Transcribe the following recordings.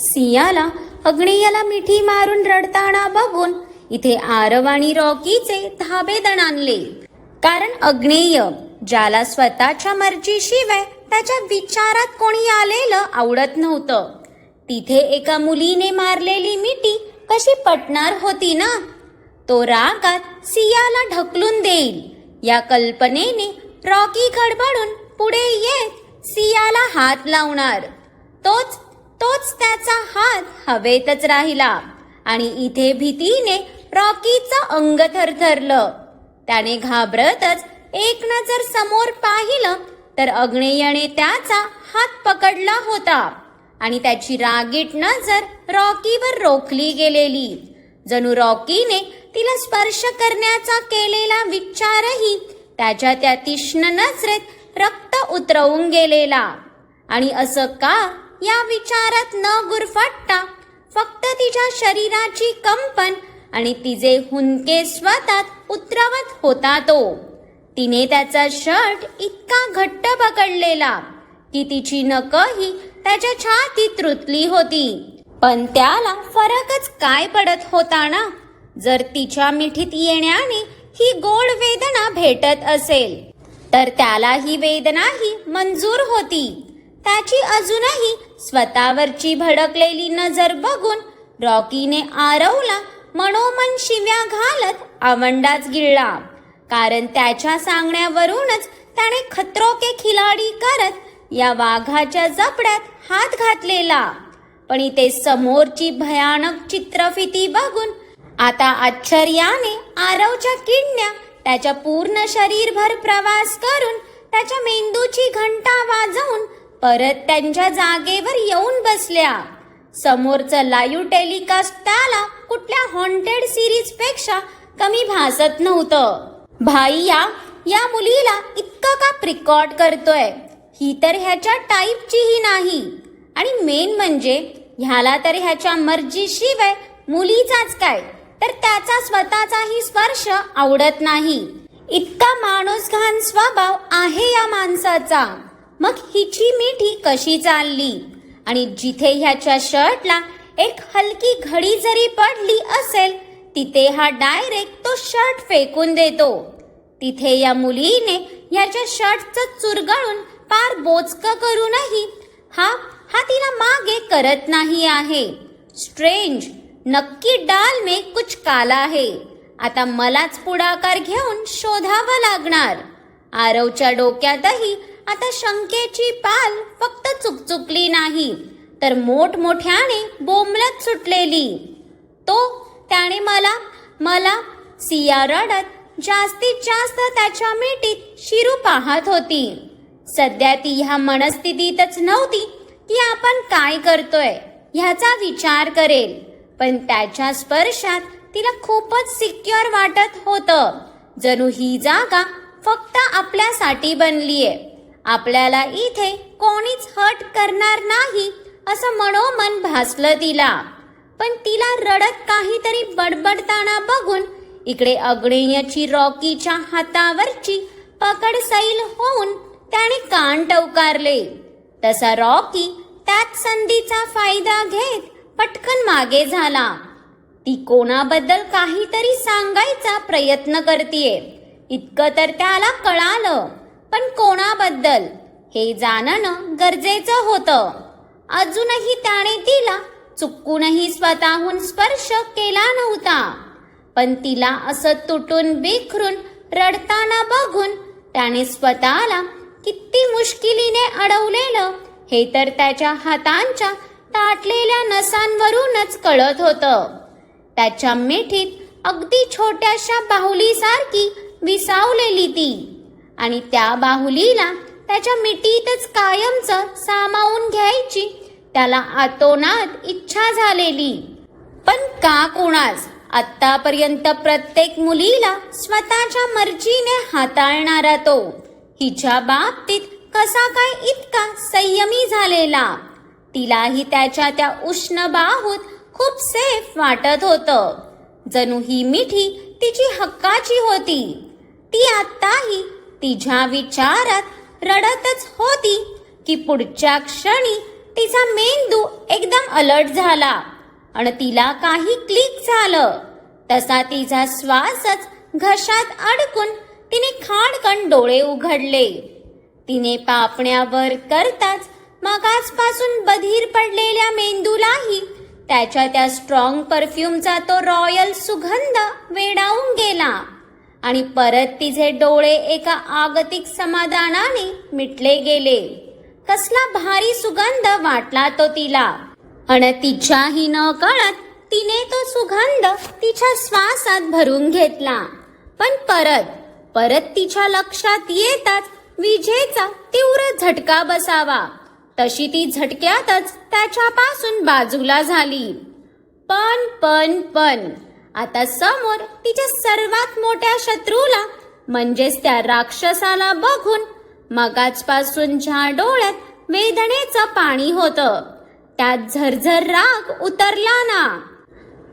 सियाला अग्नेयाला मिठी मारून रडताना बघून इथे आरव आणि रॉकीचे धाबेदण आणले. कारण अग्नेय ज्याला स्वतःच्या मर्जीशिवाय त्याच्या विचारात कोणी आलेलं आवडत नव्हतं. तिथे एका मुलीने मारलेली मिठी कशी पटणार होती ना? तो रागात सियाला ढकलून देईल. या कल्पनेने रॉकी खडबडून पुढे येत सियाला हात लावणार. तोच तोच त्याचा हात हवेतच राहिला. आणि इथे भीतीने रॉकीचं अंग थरथरलं. त्याने घाबरतच एक नजर समोर पाहिलं तर अग्नेयने त्याचा हात पकडला होता. आणि त्याची रागीट नजर रॉकीवर रोखली गेलेली. जणू रॉकीने तिला स्पर्श करण्याचा केलेला विचारही त्याच्या त्या तीक्ष्ण नजरेत रक्त उतरवून गेलेला. आणि असं का या विचारात न गुरफटता फक्त तिच्या शरीराची कंपन आणि तिचे हुंदके स्वतःत उतरवत होता तो. तिने त्याचा शर्ट इतका घट्ट पकडलेला की तिची नकही त्याच्या छातीत रुतली होती. पण त्याला फरकच काय पडत होता ना? जर तिच्या मिठीत येण्याने ही गोड वेदना भेटत असेल तर त्याला ही वेदनाही मंजूर होती. त्याची अजूनही स्वतःवरची भडकलेली नजर बघून रॉकीने आरवला मनोमन शिव्या घालत आवंडाच गिळला. कारण त्याच्या सांगण्यावरूनच त्याने खतरो के खिलाडी करत या वाघाच्या जपड्यात हात घातलेला. पण इथे समोरची भयानक चित्रफिती बघून आता आश्चर्याने आरवच्या किडण्या त्याच्या पूर्ण शरीरभर प्रवास करून त्याच्या मेंदूची घंटा वाजवून परत त्यांच्या जागेवर येऊन बसल्या. समोरचं लाईव्ह टेलिकास्ट त्याला कुठल्या हॉन्टेड सिरीजपेक्षा कमी भासत नव्हतं. भाई या या मुलीला इतकं का प्रिकॉर्ड करतोय? ही तर ह्याच्या टाईपचीही नाही. आणि मेन म्हणजे ह्याला तर ह्याच्या मर्जीशिवाय मुलीचाच काय? तर त्याचा स्वतःचाही स्पर्श आवडत नाही. इतका माणूस घाण स्वभाव आहे या माणसाचा. मग हिची मिठी कशी चालली? आणि जिथे ह्याच्या शर्टला एक हलकी घडी जरी पडली असेल तिथे हा डायरेक्ट तो शर्ट फेकून देतो. तिथे या मुलीने ह्याच्या शर्टचं चुरगळून पार बोचक करूनही हा हा तिला मागे करत नाही आहे. स्ट्रेंज नक्की डाल में कुछ काला आहे आता मलाच पुढाकार घेऊन शोधावं लागणार. आरवच्या डोक्यातही आता शंकेची पाल फक्त चुकचुकली नाही तर मोठमोठ्याने बोंबलत सुटलेली. तो त्याने मला मला सिया रडत जास्तीत जास्त त्याच्या मिठीत शिरू पाहत होती. सध्या ती ह्या मनस्थितीतच नव्हती की आपण काय करतोय ह्याचा विचार करेल पण त्याच्या स्पर्शात तिला खूपच सिक्युअर वाटत होतं. जणू ही जागा फक्त आपल्यासाठी बनलीये. आपल्याला इथे कोणीच हट करणार नाही असं मनोमन भासलं तिला. पण तिला रडत काहीतरी बडबडताना बघून इकडे अग्नेयची रॉकीच्या हातावरची पकड सैल होऊन त्याने कान टवकारले. तसा रॉकी त्यात संधीचा फायदा घेत पटकन मागे झाला. ती कोणाबद्दल काहीतरी सांगायचा प्रयत्न करतीये. इतकं तर त्याला कळालं. पण कोणाबद्दल हे जाणणं गरजेचं होतं. अजूनही त्याने तिला चुकूनही स्वतःहून स्पर्श केला नव्हता. पण तिला असं तुटून बिखरून रडताना बघून त्याने स्वतःला किती मुश्किलीने अडवलेलं हे तर त्याच्या हातांच्या ताटलेल्या नसांवरूनच कळत होतं. त्याच्या मिठीत अगदी छोट्याशा बाहुलीसारखी विसावलेली ती. आणि त्या बाहुलीला त्याच्या मिठीतच कायमच सामावून घ्यायची. त्याला आतोनात इच्छा झालेली. पण का कोणास? आतापर्यंत प्रत्येक मुलीला स्वतःच्या मर्जीने हाताळणारा तो. हिच्या बाबतीत कसा काय इतका संयमी झालेला? तिलाही त्याच्या त्या उष्ण बाहूत खूप सेफ वाटत होतं. जणू ही मिठी तिची हक्काची होती. ती आत्ताही तिच्या विचारात रडतच होती की पुढच्या क्षणी तिचा मेंदू एकदम अलर्ट झाला आणि तिला काही क्लिक झालं. तसा तिचा श्वासच घशात अडकून तिने खाडकन डोळे उघडले. तिने पापण्यावर करताच मगासपासून बधीर पडलेल्या मेंदूलाही त्याच्या त्या स्ट्रॉंग परफ्यूमचा तो रॉयल सुगंध वेडावून गेला. आणि परत तिचे डोळे एका आगतिक समाधानाने मिटले गेले. कसला भारी सुगंध वाटला तो तिला. अन तिच्याही न कळत तिने तो सुगंध तिच्या श्वासात भरून घेतला. पण परत परत तिच्या लक्षात येताच विजेचा तीव्र झटका बसावा. तशी ती झटक्यातच त्याच्यापासून बाजूला झाली. पण पण पण. आता समोर तिच्या सर्वात मोठ्या शत्रूला म्हणजेच त्या राक्षसाला बघून मगाचपासून ज्या डोळ्यात वेदनेचं पाणी होतं त्यात झरझर राग उतरला ना.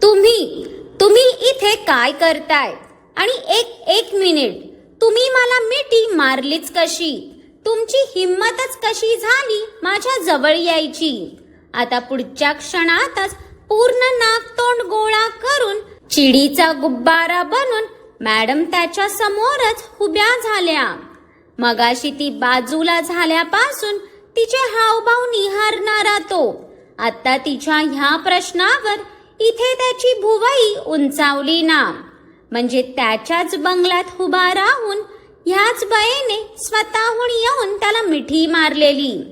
तुम्ही तुम्ही इथे काय करताय? आणि एक एक मिनिट तुम्ही मला मिठी मारलीच कशी? तुमची हिंमतच कशी झाली माझ्या जवळ यायची? आता पुढच्या क्षणातच पूर्ण नाक तोंड गो चिडीचा गुब्बारा बनून मॅडम त्याच्या समोरच उभ्या झाल्या. मगाशी ती बाजूला झाल्यापासून तिचे हावभाव निहारणारा तो. आता तिच्या ह्या प्रश्नावर इथे त्याची भुवई उंचावली ना. म्हणजे त्याच्याच बंगल्यात उभा राहून ह्याच बयेने स्वतःहून येऊन त्याला मिठी मारलेली.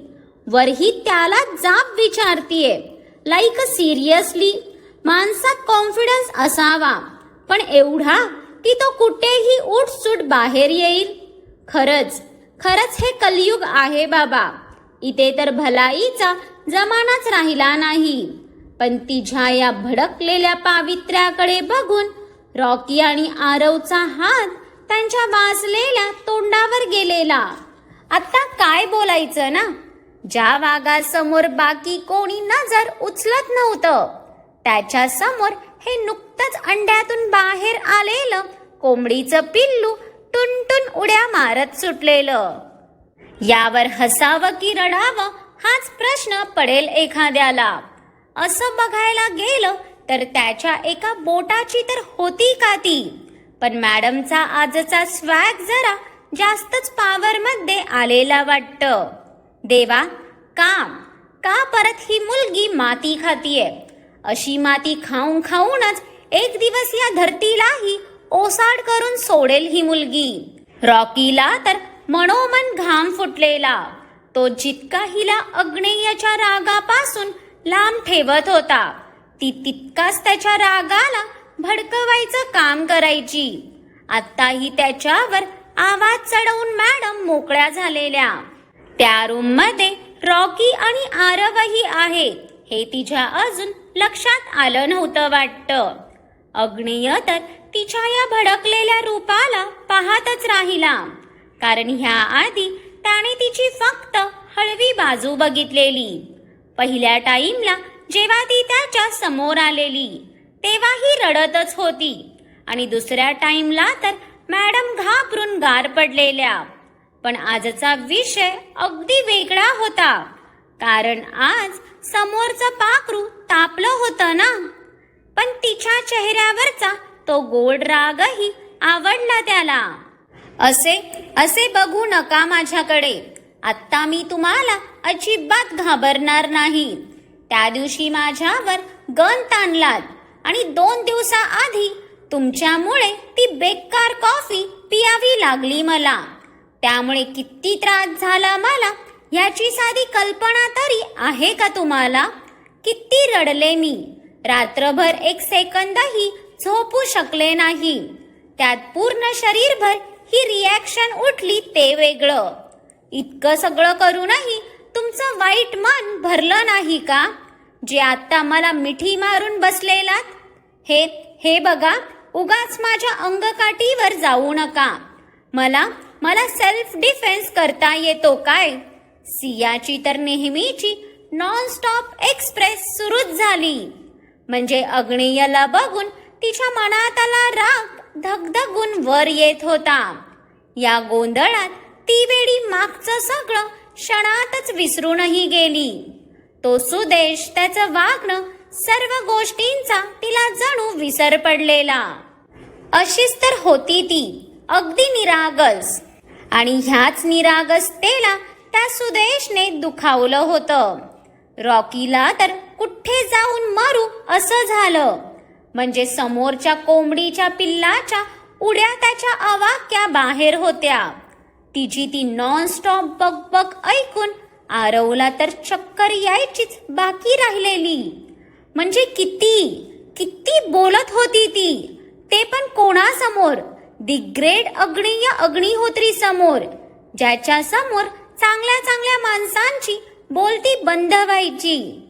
वरही त्याला जाब विचारतीये. लाईक सिरियसली माणसात कॉन्फिडन्स असावा. पण एवढा की तो कुठेही उठसूट बाहेर येईल. खरंच खरंच हे कलयुग आहे बाबा. इथे तर भलाईचा जमानाच राहिला नाही. पण तिच्या या भडकलेल्या पावित्र्याकडे बघून रॉकी आणि आरवचा हात त्यांच्या वाजलेल्या तोंडावर गेलेला. आता काय बोलायचं ना? ज्या वाघासमोर बाकी कोणी नजर उचलत नव्हतं. त्याच्यासमोर हे नुकतंच अंड्यातून बाहेर आलेलं कोंबडीचं पिल्लू टुनटुन उड्या मारत सुटलेलं. यावर हसावं की रडावं हाच प्रश्न पडेल एखाद्याला. असं बघायला गेलं तर त्याच्या एका बोटाची तर होती का ती? पण मॅडमचा आजचा स्वॅग जरा जास्तच पावरमध्ये आलेला वाटतं. देवा का का परत ही मुलगी माती खातीये? अशी माती खाऊन खाऊनच एक दिवस या धरतीलाही ओसाड करून सोडेल ही मुलगी. रॉकीला तर मनोमन घाम फुटलेला. तो जितका हिला अग्नेयाच्या रागापासून लांब ठेवत होता ती तितकाच त्याच्या रागाला भडकवायचं काम करायची. आत्ताही त्याच्यावर आवाज चढवून मॅडम मोकळ्या झालेल्या. त्या रूममध्ये रॉकी आणि आरवही आहेत हे तिच्या अजून लक्षात आलं नव्हतं वाटतं. अग्नेय तर तिच्या या भडकलेल्या रूपाला पाहतच राहिला. कारण ह्या आधी त्याने तिची फक्त हळवी बाजू बघितलेली. पहिल्या टाइमला जेव्हा ती त्याच्यासमोर आलेली तेव्हा ही रडतच होती. आणि दुसऱ्या टाइमला तर मॅडम घाबरून गार पडलेल्या. पण आजचा विषय अगदी वेगळा होता. कारण आज समोरचं पाखरू तापलं होतं ना? पण तिच्या चेहऱ्यावरचा तो गोड रागही आवडला त्याला. असे असे बघू नका माझ्याकडे. आत्ता मी तुम्हाला अजिबात घाबरणार नाही. त्या दिवशी माझ्यावर गन ताणलात आणि दोन दिवसाआधी तुमच्यामुळे ती बेकार कॉफी पियावी लागली मला. त्यामुळे किती त्रास झाला मला याची साधी कल्पना तरी आहे का तुम्हाला? किती रडले मी. रात्रभर एक सेकंदही झोपू शकले नाही. त्यात पूर्ण शरीरभर ही रिॲक्शन उठली ते वेगळं. इतकं सगळं करूनही तुमचं वाईट मन भरलं नाही का? जे आत्ता मला मिठी मारून बसलेलात? हे हे बघा उगाच माझ्या अंगकाठीवर जाऊ नका. मला मला सेल्फ डिफेन्स करता येतो काय? सियाची तर नेहमीची नॉनस्टॉप एक्सप्रेस सुरूच झाली. म्हणजे अग्नेयला बघून तिच्या मनात आला राग धगधगून वर येत होता. या गोंधळात ती वेळी मागचं सगळं क्षणातच विसरूनही गेली. तो सुदेश त्याचं वागणं सर्व गोष्टींचा तिला जणू विसर पडलेला. अशीच तर होती ती अगदी निरागस. आणि ह्याच निरागसतेला त्या सुदेशने दुखावलं होतं. रॉकीला तर कुठे जाऊन मरू असं झालं. म्हणजे समोरच्या कोंबडीच्या पिल्लाच्या उड्या त्याच्या अवाक्या बाहेर होत्या. तिची ती नॉन स्टॉप बग ऐकून आरवला तर चक्कर यायचीच बाकी राहिलेली. म्हणजे किती किती बोलत होती ती. ते पण कोणासमोर? दी ग्रेट अग्नीय अग्निहोत्री समोर ज्याच्या समोर चांगल्या चांगल्या माणसांची बोलती बंद व्हायची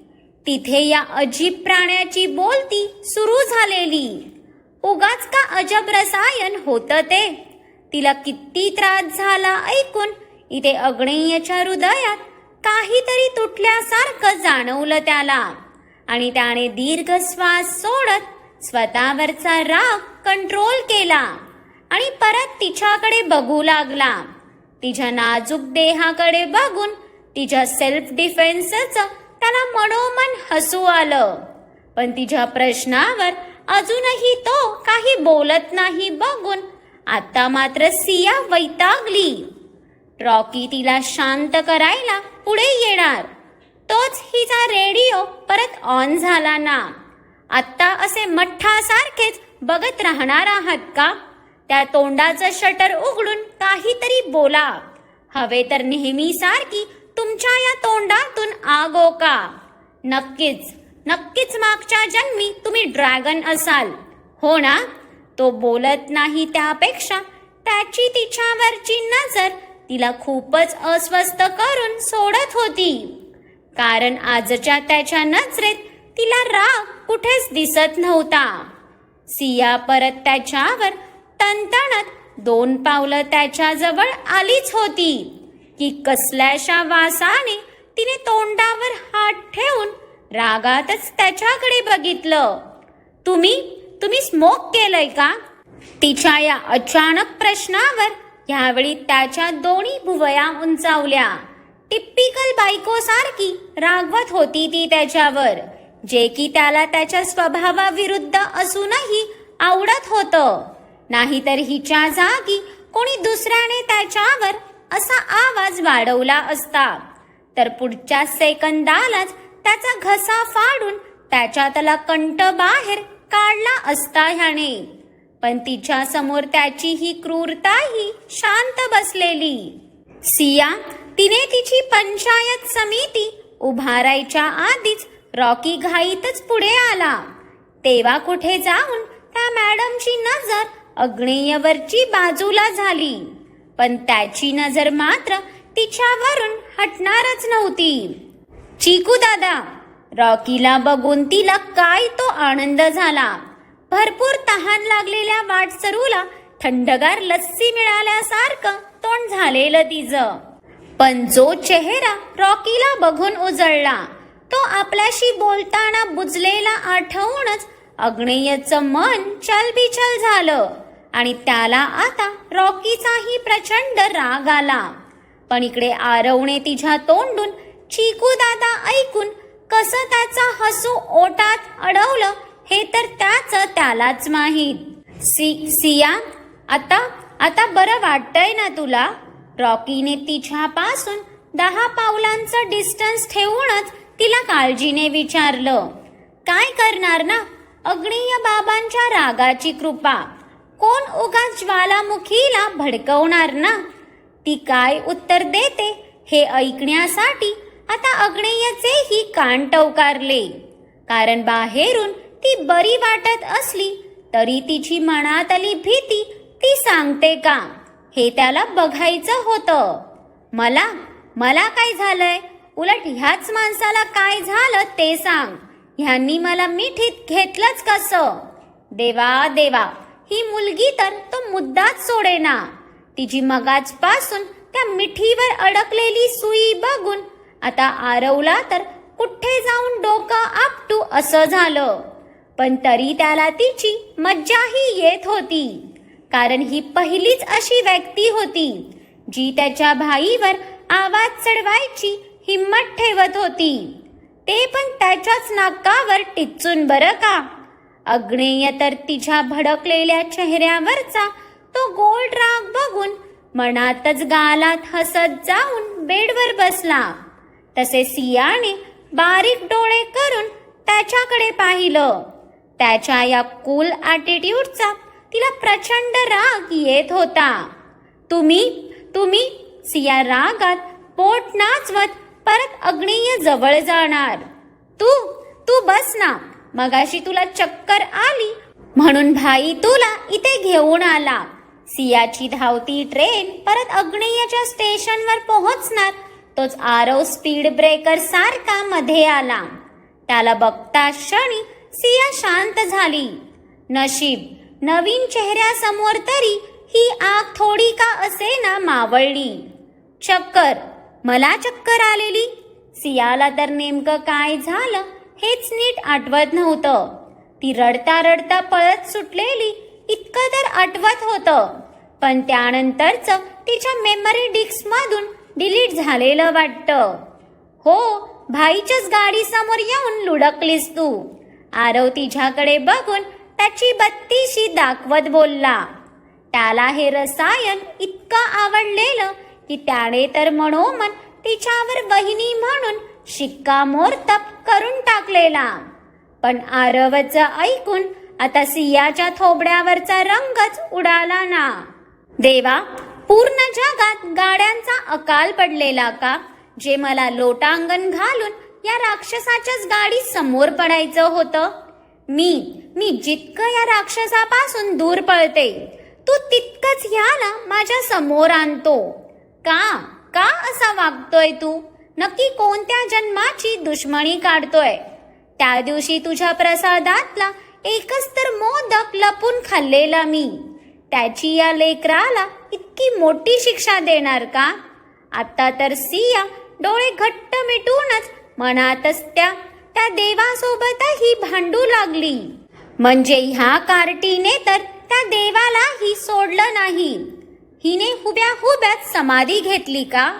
तिथे या अजीब प्राण्याची बोलती सुरू झालेली. उगाच का अजब रसायन होतं ते? तिला किती त्रास झाला ऐकून इथे अग्नेयच्या हृदयात काहीतरी तुटल्यासारखं जाणवलं त्याला. आणि त्याने दीर्घ श्वास सोडत स्वतःवरचा राग कंट्रोल केला आणि परत तिच्याकडे बघू लागला. तिच्या नाजूक देहाकडे बघून तिच्या सेल्फ डिफेन्सचं त्याला मनोमन हसू आलं. पण तिच्या प्रश्नावर अजूनही तो काही बोलत नाही बघून आता मात्र सिया वैतागली. रॉकी तिला शांत करायला पुढे येणार. तोच हिचा रेडिओ परत ऑन झाला ना. आत्ता असे मठ्ठासारखेच बघत राहणार आहात का? त्या तोंडाचं शटर उघडून काहीतरी बोला. हवे तर नेहमीसारखी तुमच्या या तोंडातून आगो का? नक्कीच नक्कीच मागच्या जन्मी तुम्ही ड्रॅगन असाल. हो ना? तो बोलत नाही त्यापेक्षा त्याची तिच्यावरची नजर तिला खूपच अस्वस्थ करून सोडत होती. कारण आजच्या त्याच्या नजरेत तिला राग कुठेच दिसत नव्हता. सिया परत त्याच्यावर तणतणत दोन पावलं त्याच्याजवळ आलीच होती. की कसल्याशा वासाने तिने तोंडावर हात ठेवून रागातच त्याच्याकडे बघितलं. तुम्ही तुम्ही स्मोक केलंय का? तिच्या या अचानक प्रश्नावर यावेळी त्याच्या दोन्ही भुवया उंचावल्या. टिप्पिकल बायको सारखी रागवत होती ती त्याच्यावर जे की त्याला त्याच्या स्वभावाविरुद्ध असूनही आवडत होतं. नाहीतर हिच्या जागी कोणी दुसऱ्याने त्याच्यावर असा आवाज वाढवला असता. तर पुढच्या सेकंदालाच त्याचा घसा फाडून त्याच्यातला कंठ बाहेर काढला असता ह्याने. पण तिच्या समोर त्याची ही क्रूरताही शांत बसलेली. सिया तिने तिची पंचायत समिती उभारायच्या आधीच रॉकी घाईतच पुढे आला. तेव्हा कुठे जाऊन त्या मॅडमची नजर अग्नेयवरची बाजूला झाली. पण त्याची नजर मात्र तिच्यावरून हटणारच नव्हती. चिकू दादा रॉकीला बघून तिला काय तो आनंद झाला. भरपूर तहान लागलेल्या वाटसरूला थंडगार लस्सी मिळाल्यासारखं तोंड झालेलं तिचं. पण जो चेहरा रॉकीला बघून उजळला तो आपल्याशी बोलताना बुजलेला आठवूनच अग्नेयचं मन चलबिचल झालं. आणि त्याला आता रॉकीचाही प्रचंड राग आला. पण इकडे आरवणे तिच्या तोंडून चिकू दादा ऐकून कसं त्याचा हसू ओटात अडवलं हे तर त्याच त्यालाच माहीत. सी सिया आता आता बरं वाटतंय ना तुला? रॉकीने तिच्यापासून दहा पावलांचं डिस्टन्स ठेवूनच तिला काळजीने विचारलं. काय करणार ना? अग्नीय बाबांच्या रागाची कृपा. कोण उगा ज्वालामुखीला भडकवणार ना? ती काय उत्तर देते? हे ऐकण्यासाठी आता अग्नेयचेही कान टवकारले. कारण बाहेरून ती बरी वाटत असली तरी तिची मनातली भीती ती सांगते का? हे त्याला बघायचं होतं. मला मला काय झालंय? उलट ह्याच माणसाला काय झालं ते सांग. ह्यांनी मला मिठीत घेतलंच कसं? देवा देवा. ही मुलगी तर तो मुद्दाच सोडेना. तिची मगाचपासून त्या मिठीवर अडकलेली सुई बघून आता आरवला तर कुठे जाऊन डोकं आपटू असं झालं. पण तरी त्याला तिची मज्जाही येत होती. कारण ही पहिलीच अशी व्यक्ती होती जी त्याच्या भाईवर आवाज चढवायची हिंमत ठेवत होती. ते पण त्याच्याच नाकावर टिचून बरं का? अग्नेय तर तिच्या भडकलेल्या चेहऱ्यावरचा तो गोल्ड राग बघून मनातच गालात हसत जाऊन बेडवर बसला. तसे सियाने बारीक डोळे करून त्याच्याकडे पाहिलं. त्याच्या या कूल ॲटिट्यूडचा तिला प्रचंड राग येत होता. तुम्ही तुम्ही सिया रागात पोट नाचवत परत अग्नेय जवळ जाणार. तू तू बस ना. मगाशी तुला चक्कर आली. म्हणून भाई तुला इथे घेऊन आला. सियाची धावती ट्रेन परत अग्नेयाच्या स्टेशनवर पोहोचणार. तोच आरव स्पीड ब्रेकर सारखा मध्ये आला. त्याला बघता क्षणी सिया शांत झाली. नशीब नवीन चेहऱ्यासमोर तरी ही आग थोडी का असे ना मावळली. चक्कर मला चक्कर आलेली? सियाला तर नेमकं काय झालं? हेच नीट आठवत नव्हतं. ती रडता रडता पळत सुटलेली इतकं तर आठवत होतं. पण त्यानंतरच तिच्या मेमरी डिस्कमधून डिलीट झालेलं वाटतं. हो भाईच्याच गाडी समोर येऊन लुडकलीस तू. आरव तिच्याकडे बघून त्याची बत्तीशी दाखवत बोलला. त्याला हे रसायन इतकं आवडलेलं की त्याने तर मनोमन तिच्यावर वहिनी म्हणून शिक्कामोर्तब करून टाकलेला. पण आरवचं ऐकून आता सियाच्या थोबड्यावरचा रंगच उडाला ना देवा पूर्ण जगात गाड्यांचा अकाल पडलेला का? जे मला लोटांगण घालून या राक्षसाच्याच गाडी समोर पडायचं होतं. मी मी जितकं या राक्षसापासून दूर पळते तू तितकंच ह्याला माझ्यासमोर आणतो. का का असा वागतोय तू? नक्की कोणत्या जन्माची दुश्मनी काढतोय? त्या दिवशी तुझ्या प्रसादातला एकच तर मोदक लपून खाल्लेला मी. त्याची या लेकराला इतकी मोठी शिक्षा देणार का? आता तर सिया डोळे घट्ट मिटूनच मनातच त्या त्या देवासोबतही भांडू लागली. म्हणजे ह्या कार्टीने तर त्या देवालाही सोडलं नाही. हिने हुब्या हुब्यात समाधी घेतली का?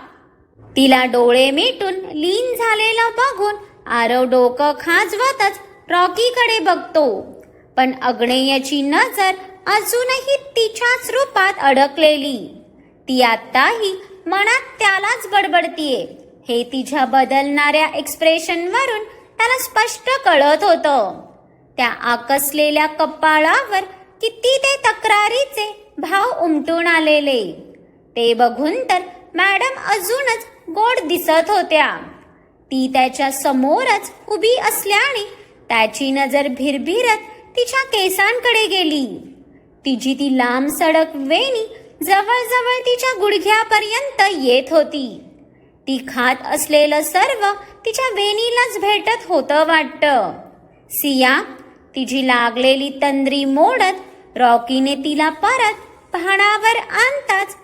तिला डोळे मिटून लीन झालेलं बघून आरव डोकं खाजवतच रॉकीकडे बघतो. पण अग्नेयची नजर अजूनही तिच्याच रूपात अडकलेली. ती आत्ताही मनात त्यालाच बडबडतीये. हे तिच्या बदलणाऱ्या एक्सप्रेशनवरून त्याला स्पष्ट कळत होतं. त्या आकसलेल्या कपाळावर किती ते तक्रारीचे भाव उमटून आलेले. ते बघून तर मॅडम अजूनच गोड दिसत होत्या. ती त्याच्या समोरच उभी असल्याने त्याची नजर भिरभिरत तिच्या केसांकडे गेली. तिची ती लांब सडक वेणी जवळजवळ तिच्या गुडघ्यापर्यंत येत होती. ती खात असलेलं सर्व तिच्या वेणीलाच भेटत होतं वाटतं. सिया तिची लागलेली तंद्री मोडत रॉकीने तिला परत पहाडावर आणताच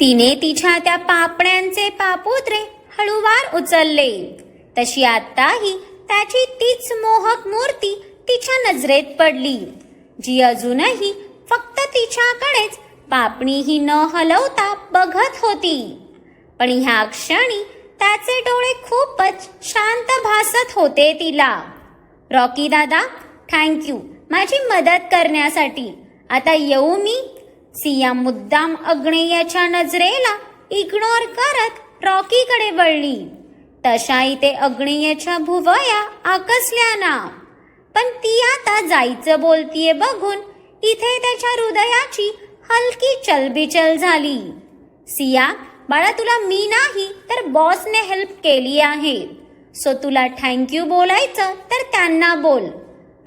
तिने तिच्या त्या पापण्यांचे पापुत्रे हळूवार उचलले. तशी आताही त्याची तीच मोहक मूर्ती तिच्या नजरेत पडली जी अजूनही फक्त तिच्याकडेच पापणीही न हलवता बघत होती. पण ह्या क्षणी त्याचे डोळे खूपच शांत भासत होते तिला. रॉकी दादा थँक्यू माझी मदत करण्यासाठी. आता येऊ मी सिया मुद्दाम अग्नेयाच्या नजरेला इग्नोर करत रॉकीकडे वळली. तशा इथे अग्नेयाच्या भुवया आकसल्या ना पण ती आता जायचं बोलतीये बघून इथे त्याच्या हृदयाची हलकी चलबिचल झाली. सिया बाळा तुला मी नाही तर बॉसने हेल्प केली आहे. सो तुला थँक्यू बोलायचं तर त्यांना बोल.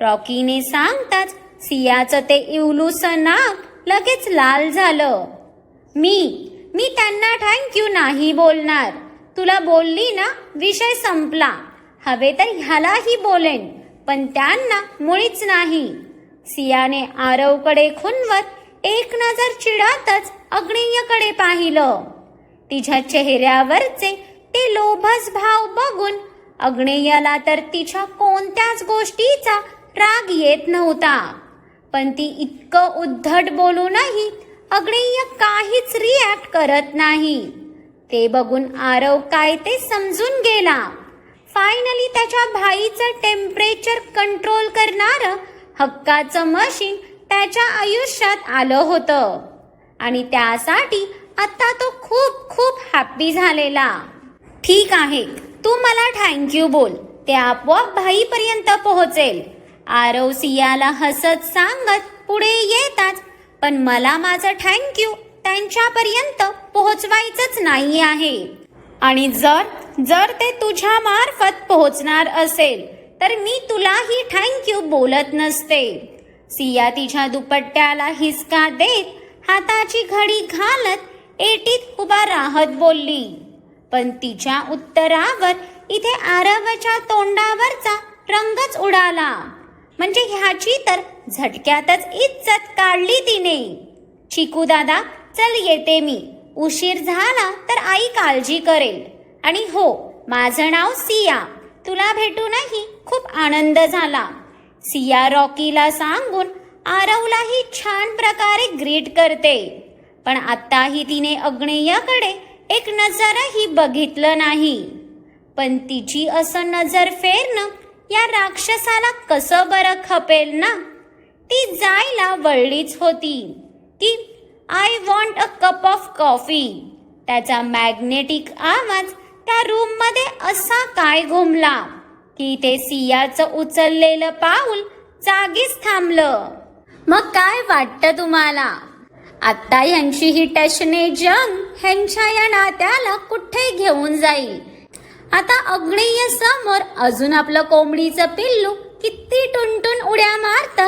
रॉकीने सांगताच सियाचं ते इवलूस नाक लगेच लाल झालं. मी मी त्यांना थँक्यू नाही बोलणार. तुला बोलली ना विषय संपला. हवे तर ह्यालाही बोलेन पण त्यांना मुळीच नाही. सियाने आरवकडे खुनवत एक नजर चिडातच अग्नेयकडे पाहिलं. तिच्या चेहऱ्यावरचे ते लोभस भाव बघून अग्नेयाला तर तिच्या कोणत्याच गोष्टीचा राग येत नव्हता. पण ती इतकं उद्धट बोलूनही अग्नेय काहीच रिॲक्ट करत नाही. ते बघून आरव काय ते समजून गेला. फायनली त्याच्या भाईचं टेम्परेचर कंट्रोल करणारं हक्काचं मशीन त्याच्या आयुष्यात आलं होतं. आणि त्यासाठी आता तो खूप खूप हॅप्पी झालेला. ठीक आहे तू मला थँक्यू बोल. ते आपोआप भाईपर्यंत पोहोचेल. आरव सियाला हसत सांगत पुढे येताच पण मला माझं थँक्यू त्यांच्यापर्यंत पोहोचवायचंच नाही आहे. आणि जर जर ते तुझ्या मार्फत पोहोचणार असेल तर मी तुलाही थँक्यू बोलत नसते. सिया तिच्या दुपट्ट्याला हिसका देत हाताची घडी घालत एटीत उभा राहत बोलली. पण तिच्या उत्तरावर इथे आरवच्या तोंडावरचा रंगच उडाला. म्हणजे ह्याची तर झटक्यातच इज्जत काढली तिने. चिकू दादा चल येते मी. उशीर झाला तर आई काळजी करेल. आणि हो माझं नाव सिया. तुला भेटूनही खूप आनंद झाला. सिया रॉकीला सांगून आरवलाही छान प्रकारे ग्रीट करते. पण आत्ताही तिने अग्नेयाकडे एक नजरही बघितलं नाही. पण तिची असं नजर फेरणं या राक्षसाला कसं बरं खपेल ना? ती जायला वळलीच होती. की I want a cup of coffee त्याचा मॅग्नेटिक आवाज त्या रूममध्ये असा काय घुमला की ते सियाचं उचललेलं पाऊल जागीच थांबलं. मग काय वाटतं तुम्हाला? आता ह्यांची ही टशने जंग ह्यांच्या या नात्याला कुठे घेऊन जाईल? आता अग्नेय समोर अजून आपलं कोंबडीचं पिल्लू किती टुनटुन उड्या मारत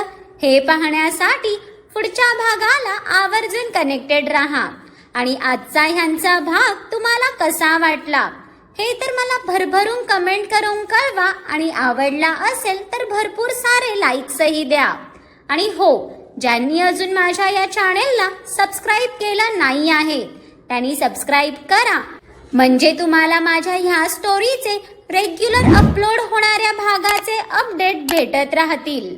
हे पाहण्यासाठी पुढच्या भागाला आवर्जून कनेक्टेड राहा. आणि आजचा ह्यांचा भाग तुम्हाला कसा वाटला हे तर मला भरभरून कमेंट करून कळवा आणि आवडला असेल तर भरपूर सारे लाईक्सही द्या. आणि हो ज्यांनी अजून माझ्या या चॅनेलला सबस्क्राईब केलं नाही आहे त्यांनी सबस्क्राईब करा म्हणजे तुम्हाला माझ्या ह्या स्टोरीचे रेग्युलर अपलोड होणाऱ्या भागाचे अपडेट भेटत राहतील.